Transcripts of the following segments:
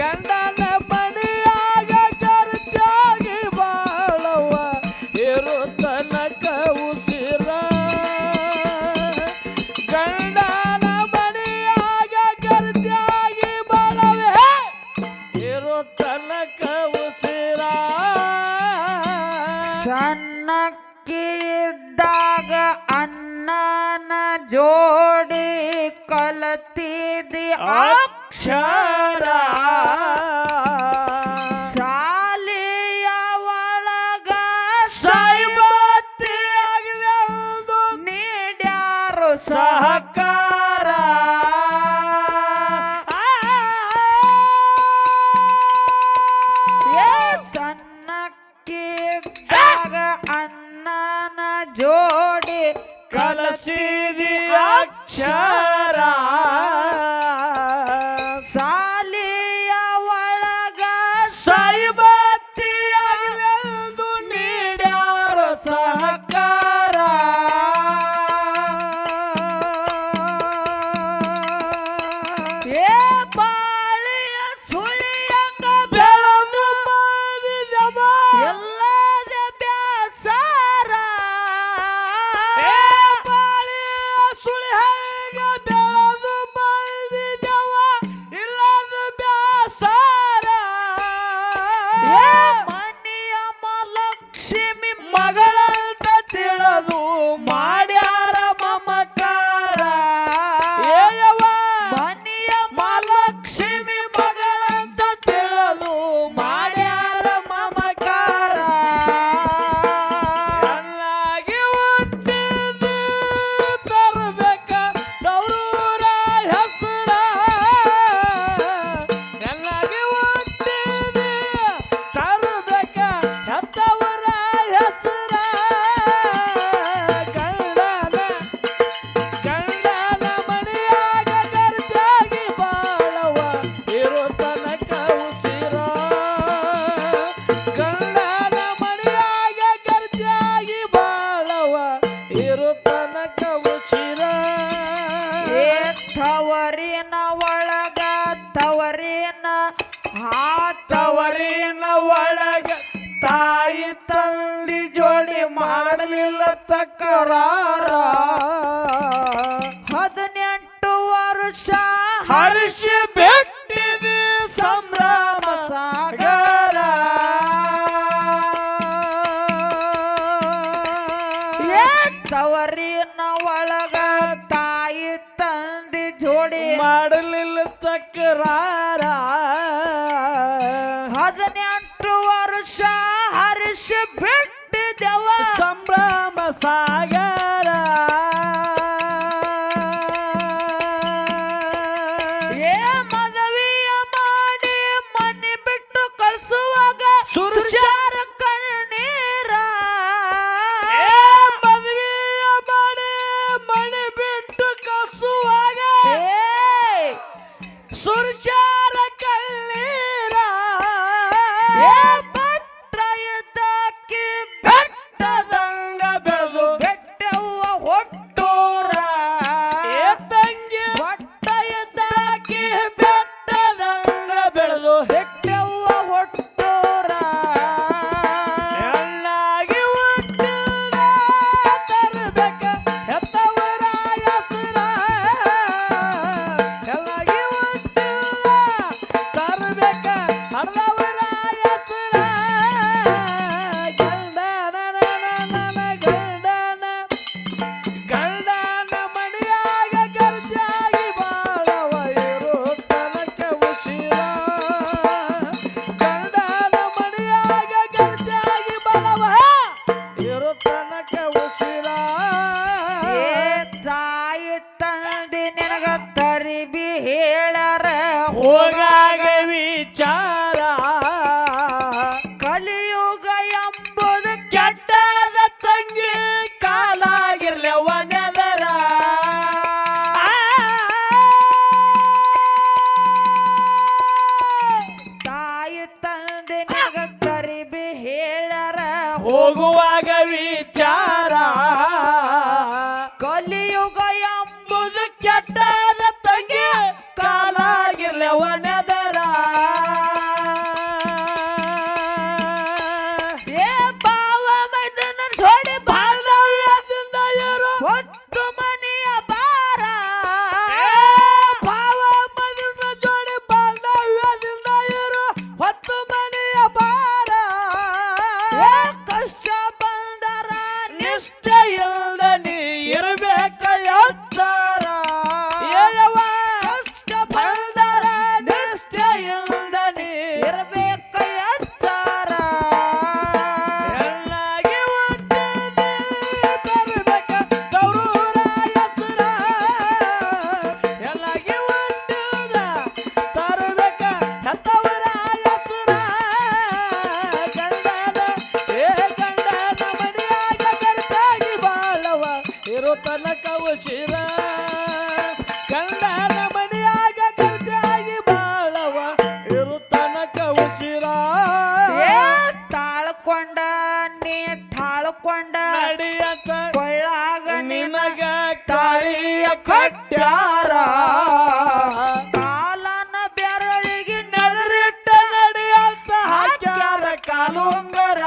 ಗಂಡನ ಮನೆಯಾಗ ಕರ್ತ್ಯಾಗಿ ಬಾಳವ ಇರು ತನಕ ಗಂಡನ ಮನೆಯಾಗ ಕರ್ತ್ಯಾಗಿ ಬಾಳವೆ ಇರು ತನಕ ಉಸಿರ ಅನ್ನನ ಜೋಡಿ ಕಲತಿದಿ ಆ 사 রা একটা ಮಾಡಿಯತ ಕೊಳ್ಳಾಗ ನಿನಗ ತಾಳಿಯ ಕಟ್ಟ್ಯಾರ ಕಾಲನ ಬೆರಳಿಗೆ ನೆದರಿಟ್ಟ ನಡೆಯಂತ ಹಾಕ್ಯಾರ ಕಾಲುಂಗರ.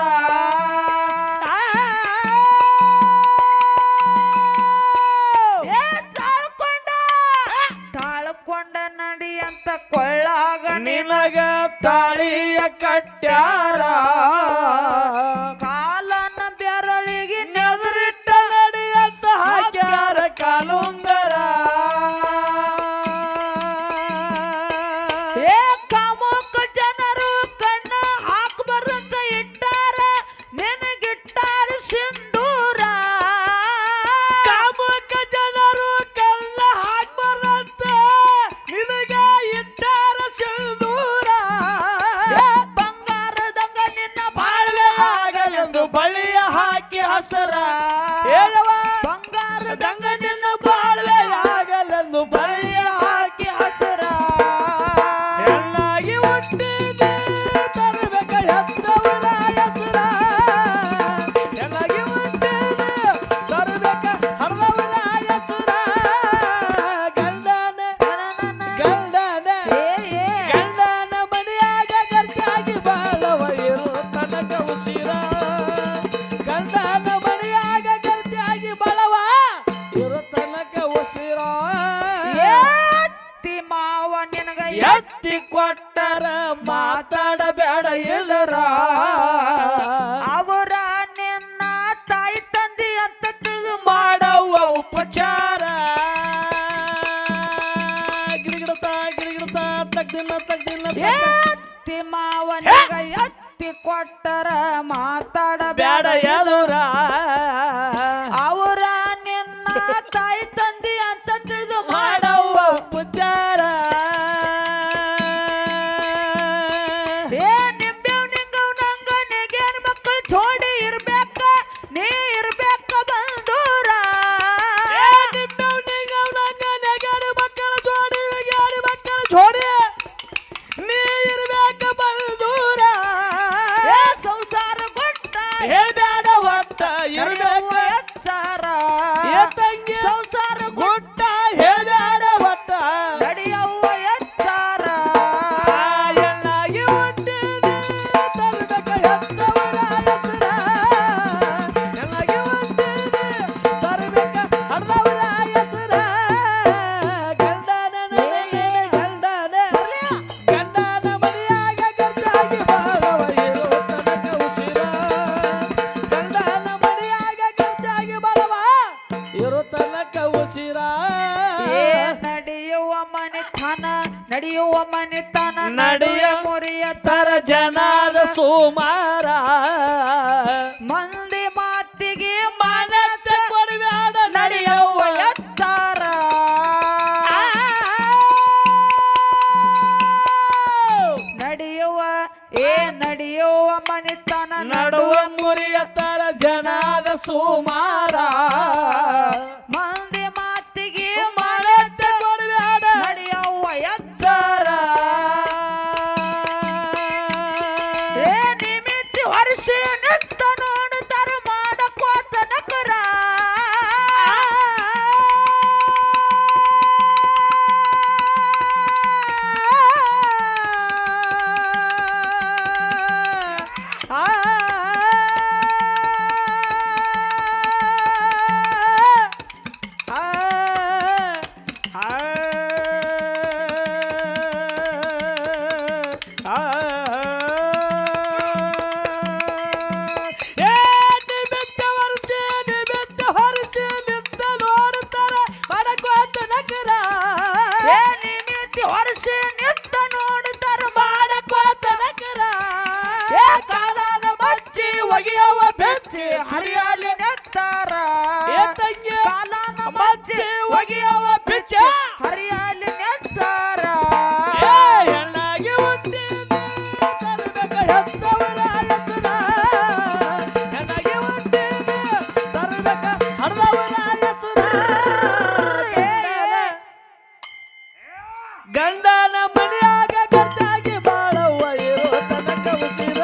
ತಾಳ್ಕೊಂಡ. ನಡಿಯಂತ ಕೊಳ್ಳಾಗ ನಿನಗ ತಾಳಿಯ ಕಟ್ಟ್ಯಾರ Bangga, bangga. ಎತ್ತಿ ಕೊಟ್ಟರ ಮಾತಾಡಬೇಡ ಇಲ್ಲರ ಅವರ ನಿನ್ನ ತಾಯಿ ತಂದಿ ಅಂತ ತಿಳಿದು ಮಾಡುವ ಉಪಚಾರ. ಗಿಡಗಿಡತಾ ಗಿಡಗಿಡತಾ ತಗ್ದಿನ ತಗ್ದಿನ ಎತ್ತಿ ಮಾವನಿಗ ಎತ್ತಿ ಕೊಟ್ಟರ ಮಾತಾಡಬೇಡ ಎದುರ toma. ಗಂಡನ ಮಡಿಯಾಗ ಗರ್ಜಾಗಿ ಬಾಳವ್ವ ಇರೋ ತನಕ ಉಸಿರ.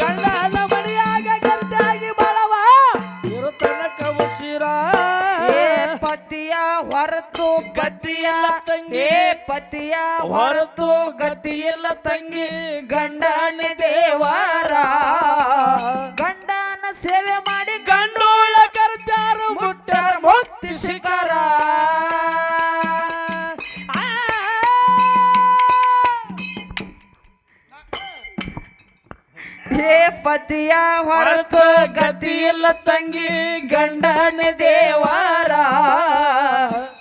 ಗಂಡನ ಮಡಿಯಾಗ ಗರ್ಜಾಗಿ ಬಾಳವ ಇರೋ ತನಕ ಉಸಿರ. ಏ ಪತಿಯ ಹೊರತು ಗತಿಯ ತಂಗಿ. ಏ ಪತಿಯ ಹೊರತು ಗತಿಯಿಲ್ಲ ತಂಗಿ. ಗಂಡನ ದೇವರ. ಗಂಡನ ಸೇವೆ ಮಾಡಿ ಗಂಡೋಳ ಕರ್ತಾರು ಮುಟ್ಟಾರ ಮುಕ್ತಿ ಶಿಖರ. ಏ ಪತಿಯ ಹೊರತು ಗತಿಯಿಲ್ಲ ತಂಗಿ ಗಂಡನ ದೇವಾರ.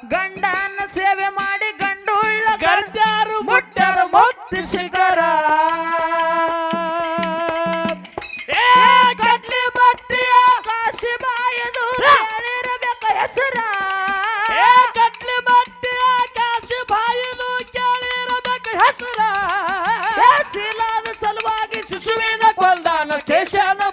ಗಂಡನ ಸೇವೆ ಮಾಡಿ ಗಂಡುಳ್ಳ ಗಂಡ ಮುಟ್ಟರು ಮುಟ್ಟಾರ ಮುಕ್ತಿ ಶಿಖರ. Kesha na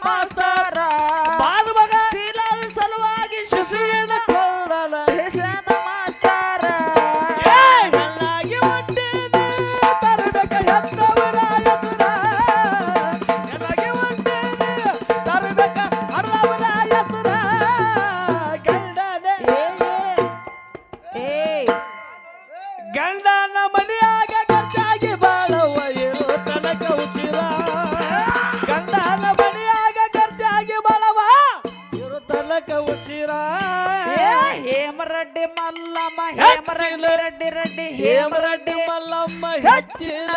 ಮಲ್ಲಮ್ಮ ಹೇಮರೆಡ್ಡಿ ರೆಡ್ಡಿ ರೆಡ್ಡಿ ಹೇಮರೆಡ್ಡಿ ಮಲ್ಲಮ್ಮ ಹೆಚ್ಚಿನ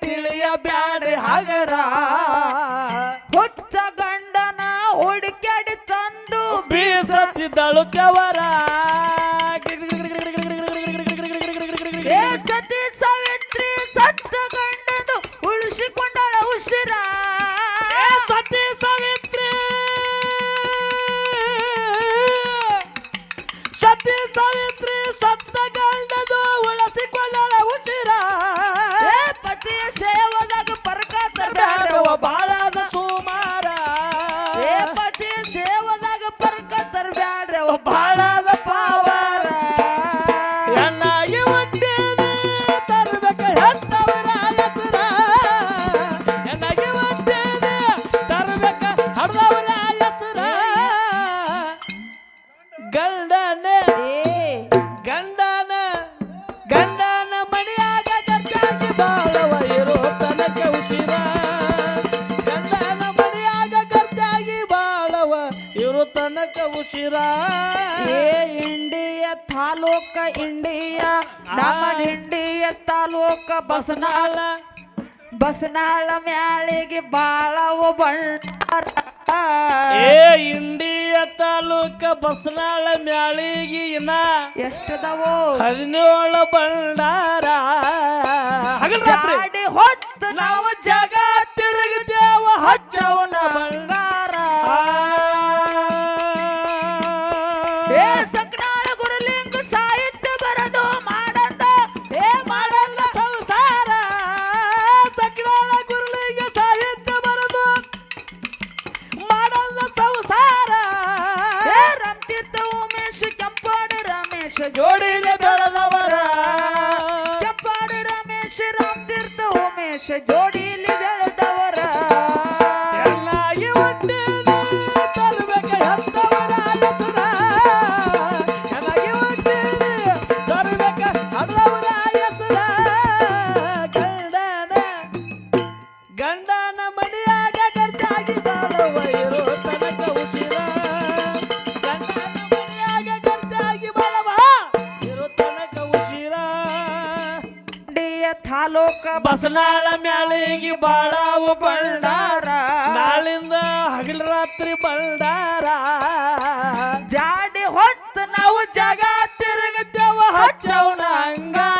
ತಿಳಿಯ ಬ್ಯಾಡ್ರಿ ಹಗರ. ಹುಚ್ಚ ಗಂಡನ ಹುಡುಕ್ಯಾಡಿ ತಂದು ಬೀಸತ್ತಿದ್ದಳು ಚವರ ಏ ಇಂಡಿಯ ತಾಲೂಕ ಇಂಡಿಯಾ ನಮ್ಮ ಇಂಡಿಯ ತಾಲೂಕ ಬಸನಾಳ. ಬಸನಾಳ ಮ್ಯಾಳಿಗೆ ಬಾಳ ಬಂಡಾರ ಏ ಇಂಡಿಯ ತಾಲೂಕ ಬಸನಾಳ ಮ್ಯಾಳಿಗೆ ಇನ್ನ ಎಷ್ಟದವೋ? ಹದಿನೇಳು ಬಂಡಾರ ಹಗಲ್ ರಾತ್ರಿ ಜಾಡಿ ಹೊತ್ತು ನಾವು ಜಗ ತಿರುಗಿದೇವ ಹಚ್ಚವನ ಬಂಗಾರ. ರಾತ್ರಿ ಬಂಡಾರ ಜಾಡಿ ಹೊತ್ತು ನಾವು ಜಗ ತಿರುಗತ್ತೇವ ಹಚ್ಚವನ ಅಂಗಾರ.